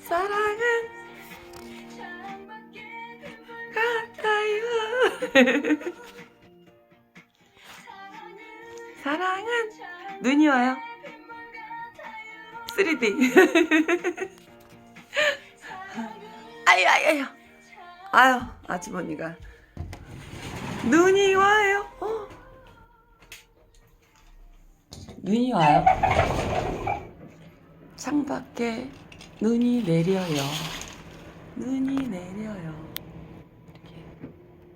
사랑은 같아요. 사랑은 눈이 와요. 3D. 아유, 아유, 아유. 아유, 아주머니가. 눈이 와요. 어. 눈이 와요. 창밖에 눈이 내려요. 눈이 내려요. 이렇게.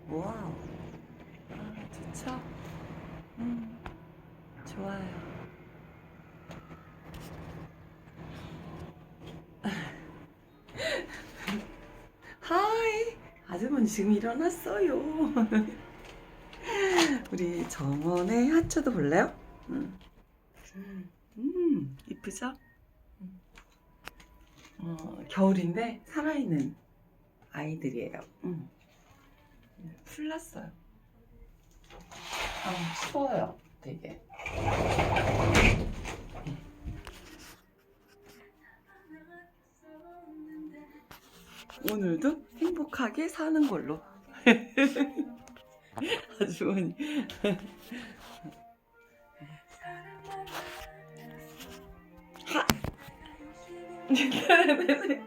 와우. 아, 좋죠? 음, 좋아요. 하이. 아주머니 지금 일어났어요. 우리 정원의 하초도 볼래요? 음, 음 이쁘죠? 음. 어, 겨울인데 살아있는 아이들이에요. 음. 풀났어요. 아, 추워요, 되게. 오늘도 행복하게 사는 걸로. 아주머니. 你别别别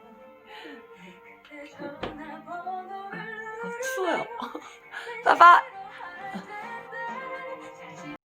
好刺啊爸爸